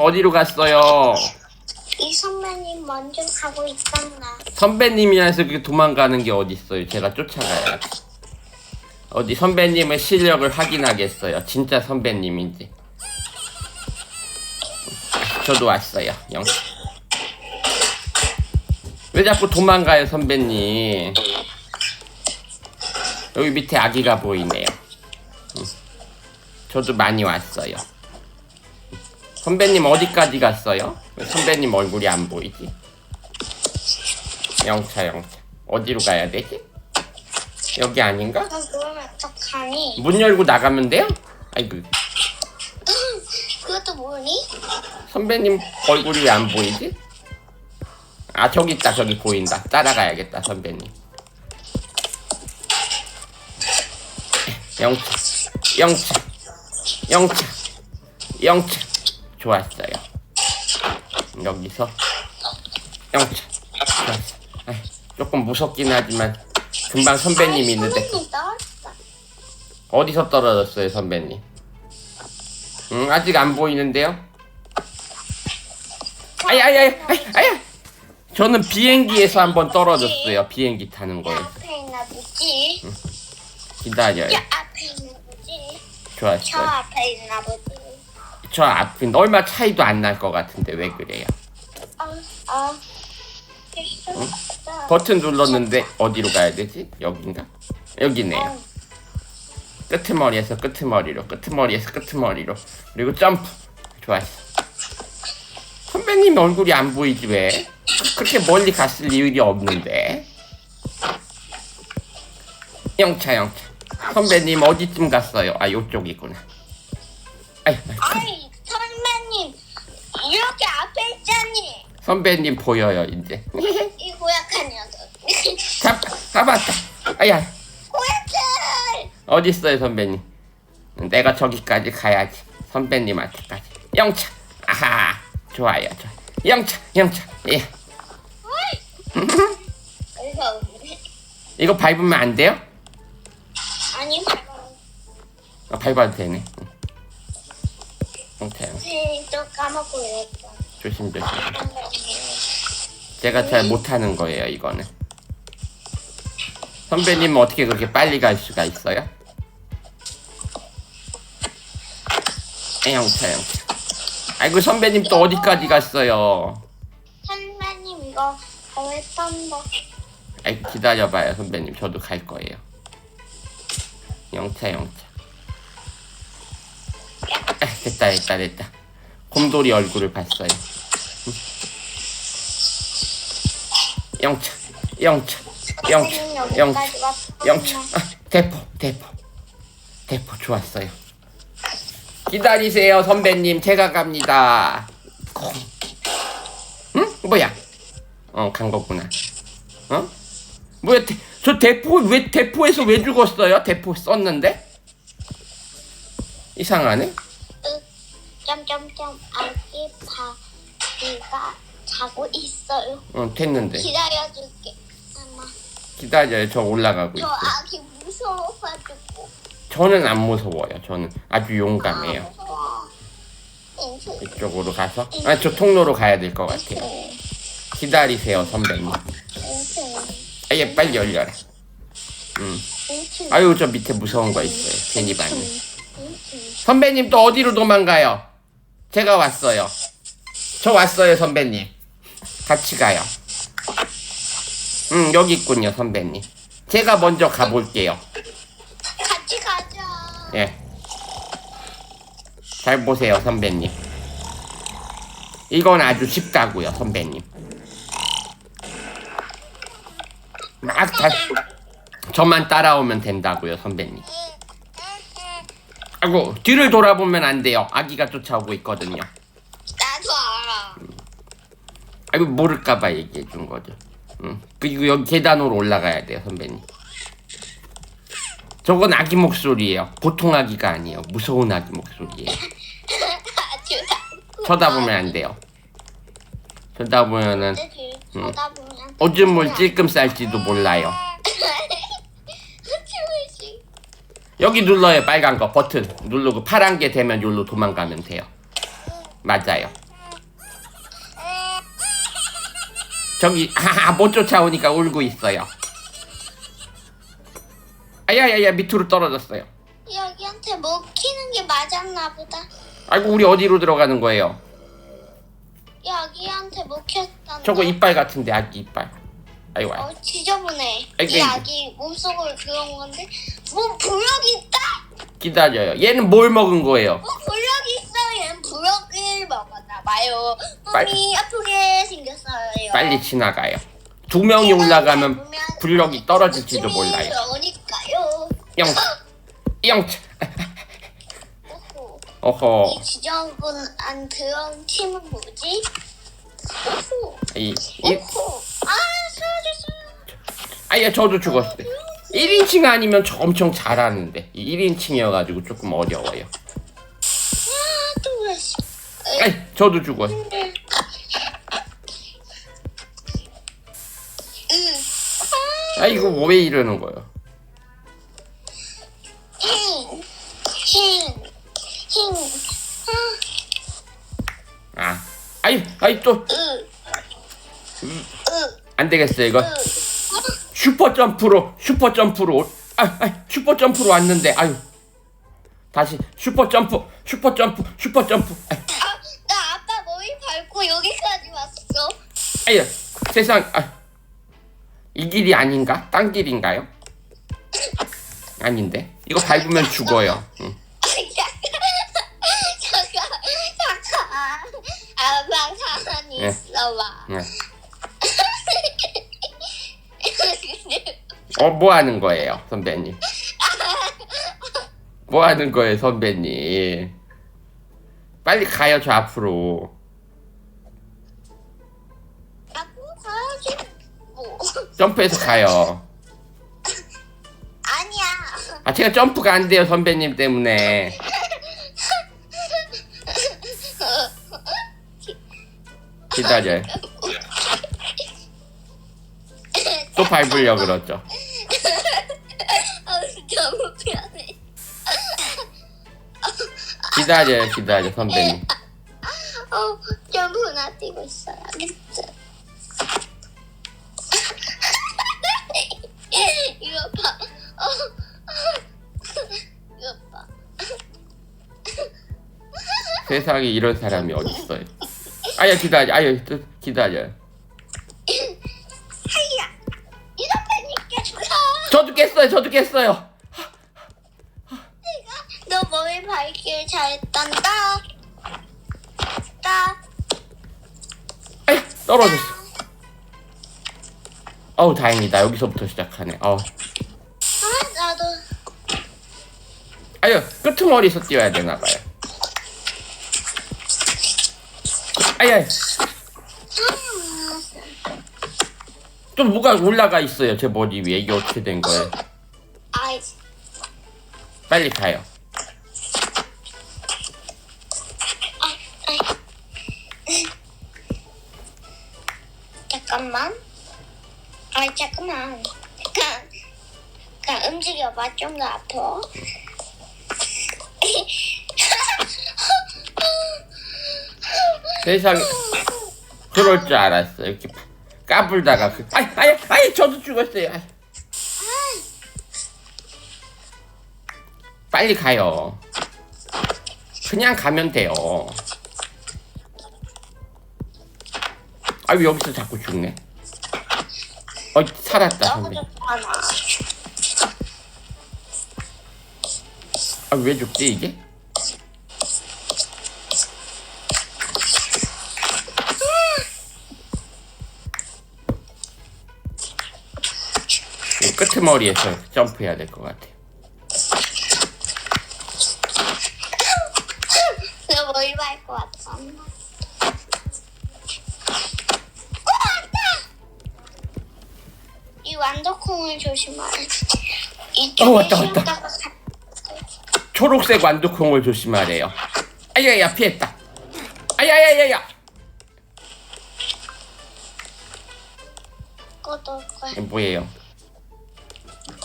어디로 갔어요? 이 선배님 먼저 가고 있었나? 선배님이라서 그렇게 도망가는 게 어디 있어요? 제가 쫓아가야 돼. 어디 선배님의 실력을 확인하겠어요. 진짜 선배님인지. 저도 왔어요. 영. 왜 자꾸 도망가요, 선배님? 여기 밑에 아기가 보이네요. 음. 저도 많이 왔어요. 선배님 어디까지 갔어요? 왜 선배님 얼굴이 안 보이지? 영차 영차 어디로 가야 되지? 여기 아닌가? 아, 어떡하니? 문 열고 나가면 돼요? 아이고 그것도 모르니? 선배님 얼굴이 왜안 보이지? 아 저기 있다 저기 보인다 따라가야겠다 선배님 영차 영차 영차 영차 좋았어요 여기서 영차 좋았어 아이, 조금 무섭긴 하지만 금방 선배님이 있는데 선배님 떨었어. 어디서 떨어졌어요, 선배님? 응, 아직 안 보이는데요? 아야, 아야, 아야, 아야! 저는 비행기에서 한번 떨어졌어요. 비행기 타는 야, 거에서. 앞에 있나 보지? 기다려요. 야, 앞에 있나 보지? 저 좋았어요. 앞에 있나 보지? 저 앞에 얼마 차이도 안 날 것 같은데 왜 그래요? 어, 어. 됐어. 버튼 눌렀는데 어디로 가야 되지? 여긴가? 여기네요. 어, 끄트머리에서 끄트머리로, 끄트머리에서 끄트머리로. 그리고 점프. 좋았어. 선배님 얼굴이 안 보이지 왜? 그렇게 멀리 갔을 이유가 없는데. 영차 영차. 선배님 어디쯤 갔어요? 아 요쪽이구나. 아이, 아이. 이렇게 앞에 있잖니. 선배님 보여요 이제. 이 고약한 녀석. 잡 잡았다. 아야 고약해! 어디 있어요 선배님? 내가 저기까지 가야지. 선배님한테까지. 영차. 아하. 좋아요. 좋아. 영차 영차. 예. 이거 밟으면 안 돼요? 아니. 어, 밟아도 되네. 응. 영차. 선생님 또 까먹고 이랬어. 조심 조심. 선배님. 제가 잘 못하는 거예요 이거는. 선배님은 어떻게 그렇게 빨리 갈 수가 있어요? 영차 영차. 아이고 선배님 또 어디까지 갔어요? 선배님 이거 거의 떤다. 아이 기다려봐요 선배님 저도 갈 거예요 영차 영차 아, 됐다 됐다 됐다 곰돌이 얼굴을 봤어요 응. 영차 영차 영차 영차. 영차 아, 대포 대포 대포 좋았어요 기다리세요 선배님 제가 갑니다 콩. 응? 뭐야 어 간 거구나 어? 뭐야 대, 저 대포 왜 대포에서 왜 죽었어요? 대포 썼는데 이상하네. 으, 점점점 아기 바비가 자고 있어요. 어 됐는데 기다려줄게. 엄마. 기다려요. 저 올라가고 저 있어요. 아기 무서워가지고. 저는 안 무서워요. 저는 아주 용감해요. 아, 무서워. 이쪽으로 가서 아 저 통로로 가야 될 것 같아요. 기다리세요 선배님. 아예 빨리 열려라. 음. 아유 저 밑에 무서운 거 있어요. 괜히 봤네. 선배님 또 어디로 도망가요? 제가 왔어요. 저 왔어요, 선배님. 같이 가요. 음, 여기 있군요, 선배님. 제가 먼저 가볼게요. 같이 가자. 예. 잘 보세요, 선배님. 이건 아주 쉽다고요, 선배님. 막 다, 저만 따라오면 된다고요, 선배님. 아이고, 뒤를 돌아보면 안 돼요. 아기가 쫓아오고 있거든요. 나도 알아. 아이고, 모를까봐 얘기해 준 거죠. 응. 그리고 여기 계단으로 올라가야 돼요, 선배님. 저건 아기 목소리예요. 보통 아기가 아니에요. 무서운 아기 목소리예요. 아주. 쳐다보면 안 돼요. 쳐다보면은 쳐다보면. 오줌을 찔끔 쌀지도 몰라요. 여기 눌러요 빨간 거 버튼. 누르고 파란 게 되면 여기로 도망가면 돼요. 맞아요. 저기 하하 못 쫓아오니까 울고 있어요. 아야야야 밑으로 떨어졌어요. 여기한테 먹히는 게 맞았나 보다. 아이고 우리 어디로 들어가는 거예요? 여기한테 먹혔다. 저거 이빨 같은데 아기 이빨. 아이고 어, 지저분해. 아이고, 이 아기 몸속으로 들어온 건데 뭐 불러 기다려요. 얘는 뭘 먹은 거예요? 뭐 부력이 있어? 얘는 부력을 먹었나 봐요. 빨리- 아프게 생겼어요. 빨리 지나가요. 두 명이 올라가면 불력이 떨어질지도 몰라요. 그러니까요. 영, 영. 오호. 이 지저분한 그런 팀은 뭐지? 오호. 이, 이, 오호. 아, 쓰러졌어요. 아야 저도 죽었어요. 1인칭 아니면 저 엄청 잘하는데 이 1인칭이어가지고 조금 어려워요. 아, 또 그랬어. 아이 저도 죽었어. 응. 아 이거 왜 이러는 거예요? 아, 아, 아이 아이 또. 안 되겠어요 이거. 으. 슈퍼 점프로 슈퍼 점프로 올- 아, 아 슈퍼 점프로 왔는데 아유 다시 슈퍼 점프 슈퍼 점프 슈퍼 점프 아, 아, 나 아빠 머리 밟고 여기까지 왔어. 아유 세상 아, 이 길이 아닌가? 딴 길인가요? 아닌데 이거 밟으면 죽어요. 응. 잠깐, 잠깐. 아빠 가만히 예. 있어봐. 응. 어, 뭐 하는 거예요, 선배님? 뭐 하는 거예요, 선배님? 빨리 가요, 저 앞으로. 가야지. 뭐. 점프해서 가요. 아니야. 아, 제가 점프가 안 돼요, 선배님 때문에. 기다려요. 또 밟으려 그러죠. 기다려요, 기다려, 선배님. 어, 점프나 뛰고 있어요. 알겠죠? 이거 봐. 어. 이거 봐. 세상에 이런 사람이 어딨어요. 아야, 기다려, 아유, 또 기다려요. 하이야. 이 선배님께 주라. 저도 깼어요, 저도 깼어요. 너 머리 잘했단다. 따. 아이, 떨어졌어. 어우, 다행이다. 여기서부터 시작하네. 어. 아, 나도. 아유, 끄트머리에서 뛰어야 되나봐요. 아야, 또 뭐가 올라가 있어요, 제 머리 위에. 이게 어떻게 된 거예요? 아이, 빨리 가요. 잠깐만. 아, 잠깐만. 잠깐. 잠깐 움직여봐. 좀더 아파. 세상에, 그럴 줄 알았어요. 이렇게 까불다가. 그, 아이, 아이, 아이, 저도 죽었어요. 아이. 빨리 가요. 그냥 가면 돼요. 아유, 여기서 자꾸 죽네. 어, 살았다, 너무 선배. 아, 왜 죽지, 이게? 이 끄트머리에서 점프해야 될 것 같아. 너 머리 밟고 왔어. 엄 완도콩을 조심하래. 이쪽에 어, 왔다, 왔다. 가- 초록색 완두콩을 조심하래요. 아야야, 피했다. 아야야야야. 거야. 이게 뭐예요?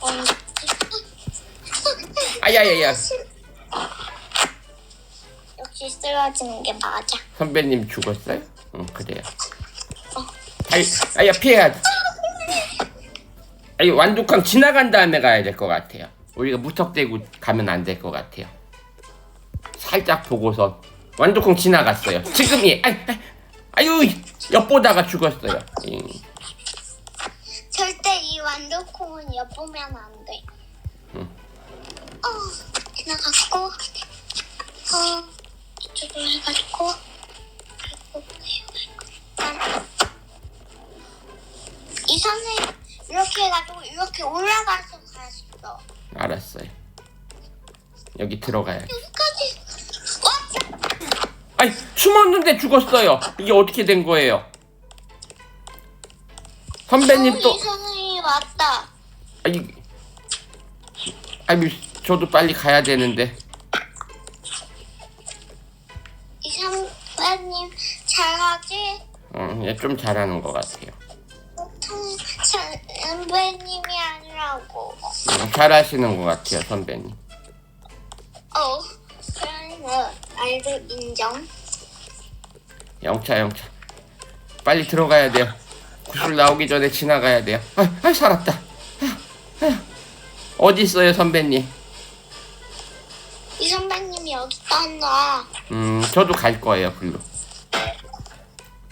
언제? 아야야야. 역시 쓰러지는 게 맞아. 선배님 죽었어요? 응, 그래요. 어. 아이, 아야 피해야지. 아이 완두콩 지나간 다음에 가야 될 것 같아요. 우리가 무턱대고 가면 안 될 것 같아요. 살짝 보고서 완두콩 지나갔어요. 지금이 아이, 아이, 아유 엿보다가 죽었어요. 음. 절대 이 완두콩은 엿보면 안 돼. 응. 어, 지나갔고, 어, 이쪽으로 해가지고, 그리고 이 선에 이렇게 해가지고 이렇게 올라가서 갔어. 알았어요. 여기 들어가야. 여기까지. 어? 아이 숨었는데 죽었어요. 이게 어떻게 된 거예요? 선배님 어, 또이 선생님이 왔다. 아이 아이 저도 빨리 가야 되는데 이 선배님 잘하지? 어, 얘좀 잘하는 것 같아요. 선배님이 아니라고. 음, 잘하시는 것 같아요, 선배님. 어, 그러면 알도 인정. 영차 영차 빨리 들어가야 돼요. 구슬 나오기 전에 지나가야 돼요. 아, 아 살았다. 아, 아. 어디 있어요, 선배님? 이 선배님이 여기 떴나? 음, 저도 갈 거예요, 글로.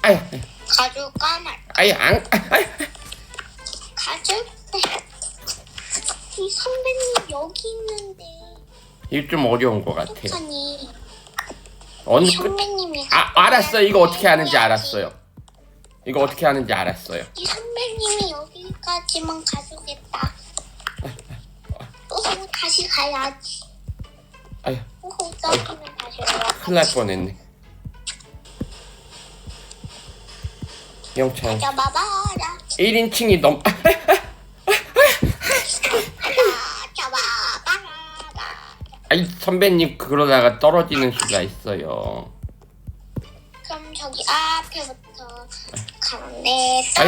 아야, 가줄까 말? 아야, 안, 아, 아, 가줄? 이 선배님 여기 있는데 이거 좀 어려운 것 같아요. 어떡하니? 어느 이 끝? 선배님이 아, 알았어요. 이거 어떻게 하는지 알았어요. 이거 어떻게 하는지 알았어요. 이 선배님이 여기까지만 가주겠다. 또 다시 가야지. 다시 올라가. 큰일 날 뻔했네. 영차. 잡아봐라. 1인칭이 넘, 아, 잡아봐라. 아이, 선배님, 그러다가 떨어지는 수가 있어요. 그럼 저기 앞에부터 가는데. 또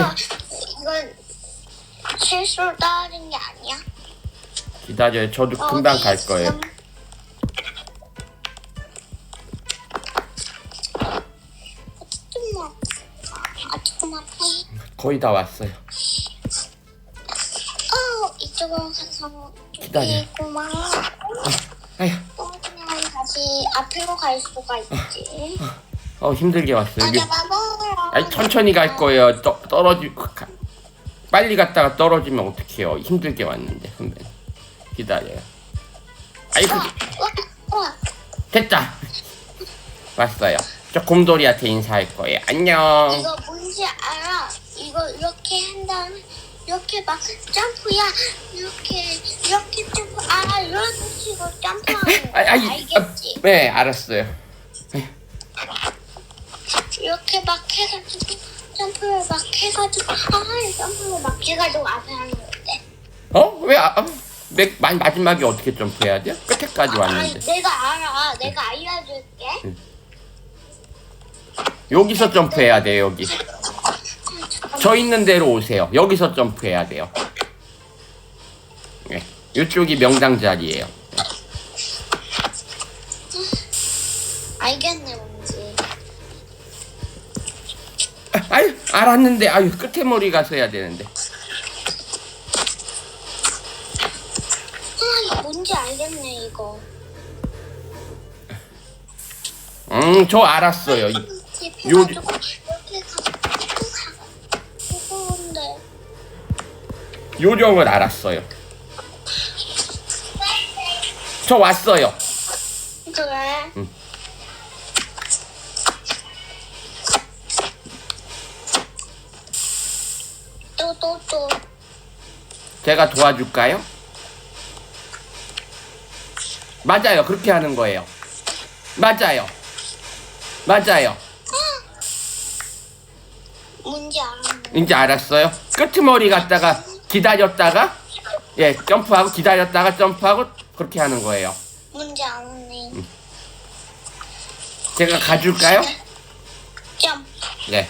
이건 실수로 떨어진 게 아니야? 기다려요. 저도 금방 갈 거예요. 있음? 조금만 아 조금만 거의 다 왔어요. 어 이쪽으로 가서 기다려. 있구만 아휴, 떨어지면 다시 앞으로 갈 수가 있지 어, 힘들게 왔어요. 여기, 아니, 천천히 갈 거예요. 떠, 떨어지, 가, 빨리 갔다가 떨어지면 어떡해요. 힘들게 왔는데, 선배님. 기다려요. 아이, 그, 와, 와. 됐다. 왔어요. 저 곰돌이한테 인사할 거예요. 안녕. 이거 알아? 이거 다음에 이렇게 막 점프야 이렇게 이렇게 점프 아 이런 식으로 점프하는 거 아, 아이, 알겠지? 아, 네, 알았어요. 이렇게 막 해가지고 점프를 막 해가지고 아 점프를 막 해가지고 앞에 하는 건데 어? 왜, 아, 아, 맨, 맨 마지막에 어떻게 점프해야 돼요? 끝에까지 아니 왔는데. 내가 알아 내가 알려줄게 여기서 점프해야 돼요, 여기. 아. 저 있는 데로 오세요. 여기서 점프해야 돼요. 네, 이쪽이 명당 자리예요. 알겠네 뭔지 아, 아유, 알았는데, 아유, 끝에 머리 가서 해야 되는데. 아 뭔지 알겠네 이거 음, 저 알았어요. 이- 이렇게 요- 요령을 알았어요. 저 왔어요. 그래 응. 또또또 제가 도와줄까요? 맞아요. 그렇게 하는 거예요. 맞아요. 맞아요. 뭔지 알았네 이제 알았어요. 끄트머리 갔다가 기다렸다가 예 점프하고 기다렸다가 점프하고 그렇게 하는 거예요. 뭔지 알았네 제가 가줄까요? 점네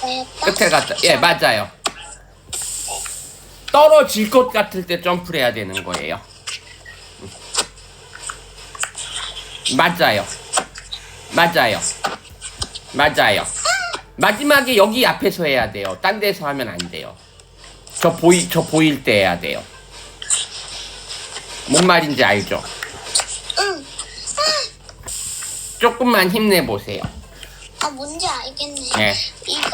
뭐였다? 끝에 갔다 예 맞아요. 떨어질 것 같을 때 점프를 해야 되는 거예요. 음. 맞아요. 맞아요. 맞아요. 마지막에 여기 앞에서 해야 돼요. 딴 데서 하면 안 돼요. 저 보이 저 보일 때 해야 돼요. 뭔 말인지 알죠? 응. 조금만 힘내 보세요. 아 뭔지 알겠네. 네. 이거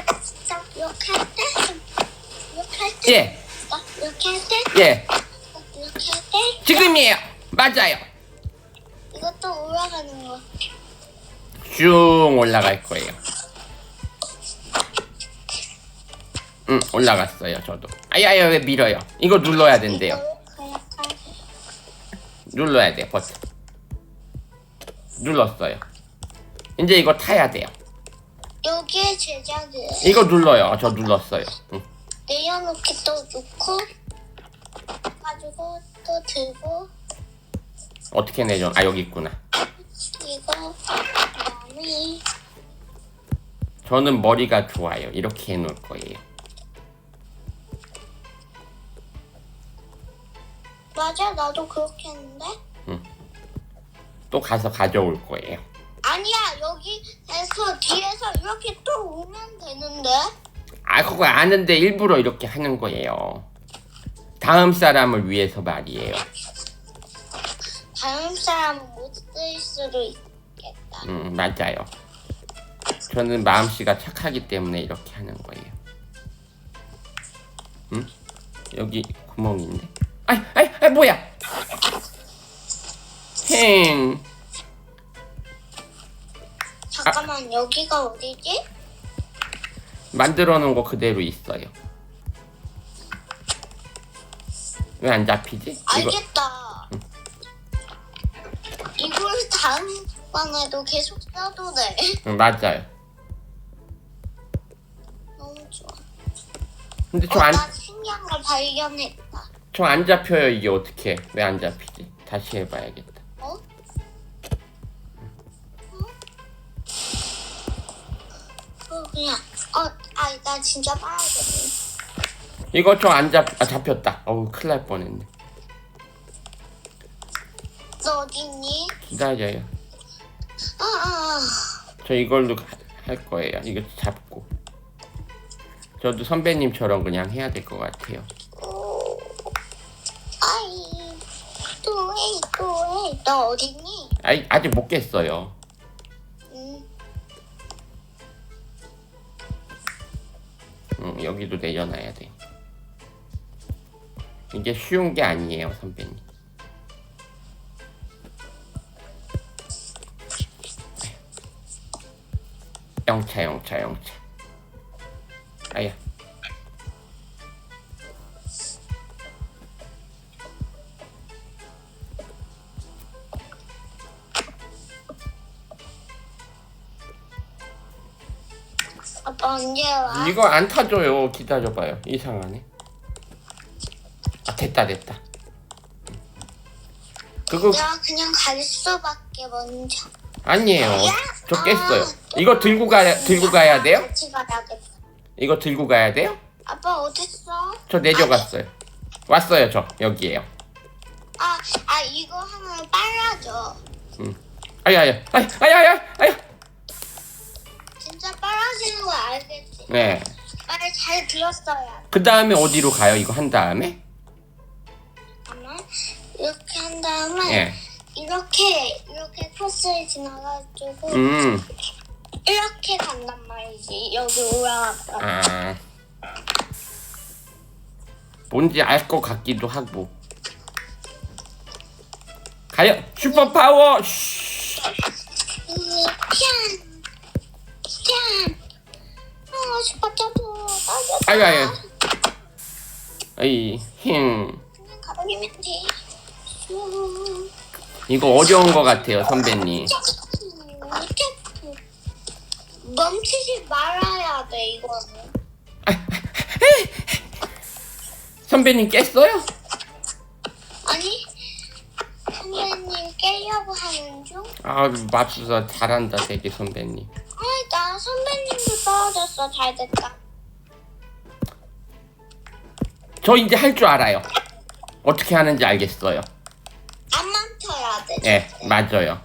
딱 이렇게 할 때, 이렇게 할 때, 예, 딱 이렇게 할 때, 예, 딱 이렇게 할 때, 지금이에요. 맞아요. 이것도 올라가는 거. 쭉 올라갈 거예요. 응, 올라갔어요. 저도. 아야야 왜 밀어요? 이거 눌러야 된대요. 눌러야 돼 버튼. 눌렀어요. 이제 이거 타야 돼요. 여기에 제작을 이거 눌러요. 저 눌렀어요. 응. 내려놓기 또 놓고 가지고 또 들고 어떻게 내죠? 아 여기 있구나. 이거 그다음에 저는 머리가 좋아요. 이렇게 해놓을 거예요. 맞아 나도 그렇게 했는데 또 가서 가져올 거예요. 아니야 여기에서 뒤에서 이렇게 또 오면 되는데 아 그거 아는데 일부러 이렇게 하는 거예요. 다음 사람을 위해서 말이에요. 다른 사람은 못쓸 수도 있겠다 음 맞아요. 저는 마음씨가 착하기 때문에 이렇게 하는 거예요. 응? 여기 구멍이 있네. 아이 아이 아이 뭐야? 행. 잠깐만 여기가 어디지? 만들어 놓은 거 그대로 있어요. 왜 안 잡히지? 이거 알겠다 이걸 다음 방에도 계속 써도 돼 응, 맞아요. 너무 좋아 근데 어, 저안나 신기한 거 발견했다 저안 잡혀요 이게 어떻게? 왜 안 잡히지? 다시 해봐야겠다. 어? 어 그냥 어 아 나 진짜 빨아야겠네 이거 저안 잡, 아 잡혔다. 어우 큰일 날 뻔했네. 너 어딨니? 기다려요. 아 아 저 이걸로 가- 할 거예요. 이거 잡고. 저도 선배님처럼 그냥 해야 될 것 같아요. 너 어딨니? 아이, 아직 못 깼어요. 응 응, 여기도 내려놔야 돼. 이게 쉬운 게 아니에요, 선배님. 영차, 영차, 영차. 아야. 아빠 언제 와? 이거 안 타줘요. 기다려봐요. 이상하네. 아, 됐다, 됐다. 그거 내가 그냥 갈 수밖에 먼저 아니에요. 저 깼어요. 아, 이거 들고 가야 들고 가야 돼요? 같이 이거 들고 가야 돼요? 아빠 어딨어? 저 내려갔어요. 왔어요, 저 여기에요. 아, 아 이거 하면 빨라져 아야, 아야, 아야, 아야, 아야, 빨라지는 거 알겠지? 네. 말 잘 들었어야 그 다음에 어디로 가요? 이거 한 다음에? 이렇게 한 다음에 예. 이렇게 이렇게 코스를 지나가지고 음. 이렇게 간단 말이지 여기 올라가서 아. 뭔지 알 것 같기도 하고. 가요. 슈퍼 파워. 쉬. 아유, 아유. 아이, 힝. 이거 어려운 것 같아요, 선배님. 멈추지 말아야 돼 이거는 선배님 깼어요? 아니 선배님 깨려고 하는 중? 아, 맙소사 잘한다, 되게 선배님. 아이 나 선배님도 떨어졌어 잘 됐다 저 이제 할 줄 알아요. 어떻게 하는지 알겠어요. 안 멈춰야 돼 예, 맞아요.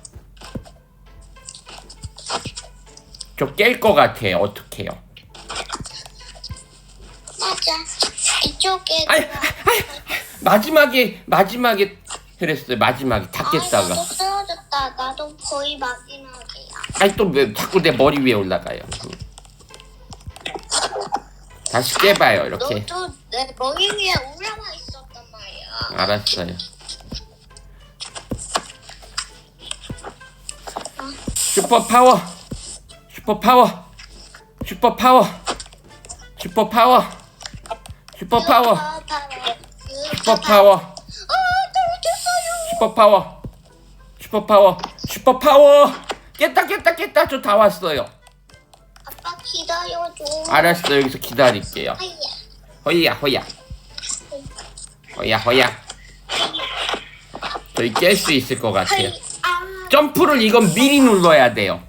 저 깰 것 같아요. 어떻게요? 진짜 이쪽에 아니, 마지막에 마지막에 그랬어요. 마지막에 다 아, 깼다가. 나도 쓰러졌다. 나도 거의 마지막이야. 아니 또 왜 자꾸 내 머리 위에 올라가요? 음. 다시 깨봐요 이렇게. 너도 내 머리 위에 올라와 있었단 말이야. 알았어요. 슈퍼 파워, 슈퍼 파워, 슈퍼 파워, 슈퍼 파워, 슈퍼 파워, 슈퍼 파워, 아, 떨어졌어요. 슈퍼 파워, 슈퍼 파워, 슈퍼 파워. 깼다 깼다 깼다 저 다 왔어요. 기다려줘. 알았어 여기서 기다릴게요. 아야. 허이야 허야, 허야 허야. 저희 깰 수 있을 것 같아요. 아. 점프를 이건 미리 눌러야 돼요.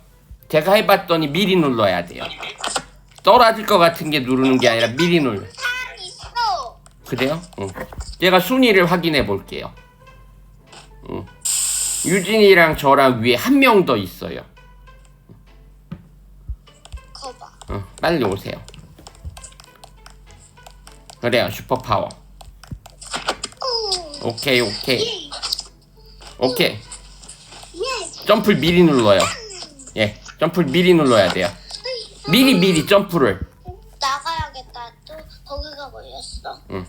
제가 해봤더니 미리 눌러야 돼요. 떨어질 것 같은 게 누르는 게 아니라 미리 눌러. 있어. 그래요? 응. 제가 순위를 확인해 볼게요. 응. 유진이랑 저랑 위에 한 명 더 있어요. 응. 빨리 오세요. 그래요, 슈퍼파워. 오. 오케이, 오케이, 오케이. 예. 점프를 미리 눌러요. 예, 점프를 미리 눌러야 돼요. 미리 미리 점프를. 나가야겠다. 또 거기가 걸렸어. 응.